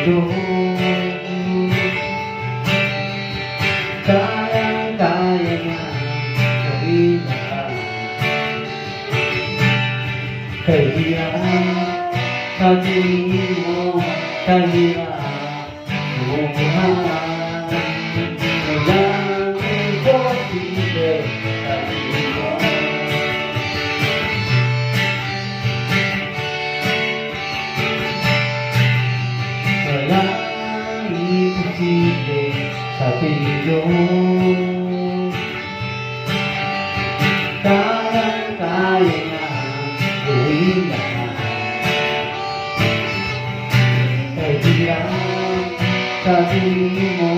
iyo Kaya-kaya na gawin lahat Kaya sabihin mo kahirap buhay iyo Kaya-kaya na gawin lahat Kaya sabihin mo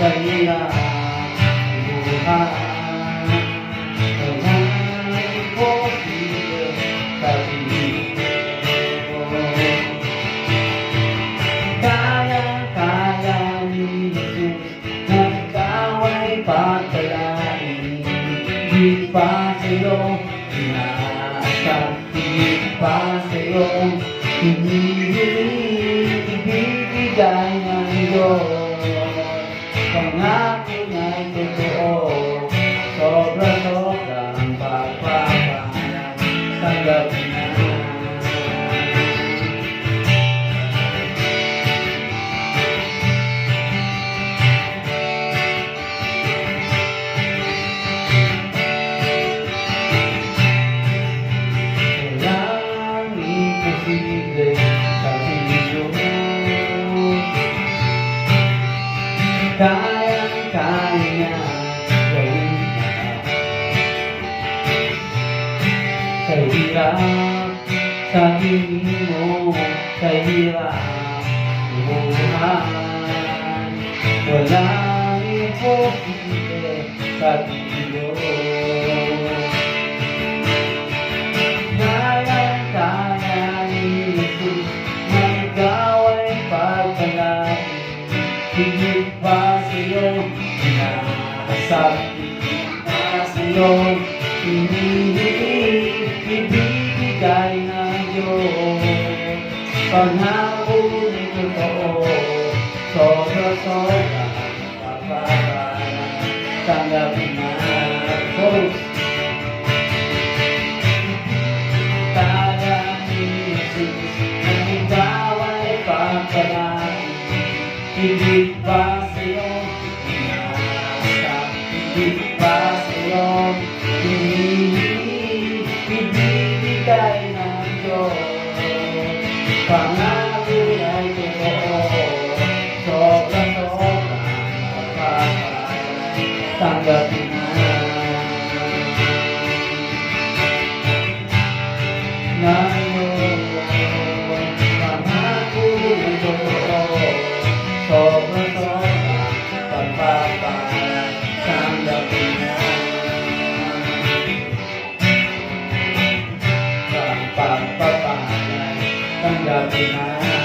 kaya buhay pa sa'yo hinihiling Ibibigay ng Diyos. Pangako na'y totoo Kaya-kaya gawin lahat Sa hirap, sabihin mo Sa hirap, buhay Walang imposible sa iyo pa sa'yo, hinihiling Ibibigay ng Diyos. Pangako ni totoo Sobra-sobra Papapala Tanggapin na Boss Kaya ni Jesus ang ikaw ay pagkalain Higit pa Ng Diyos Pangako ay totoo. Sobra-sobra Tanggapin ปะปะปะนะตั้งดาวที่หา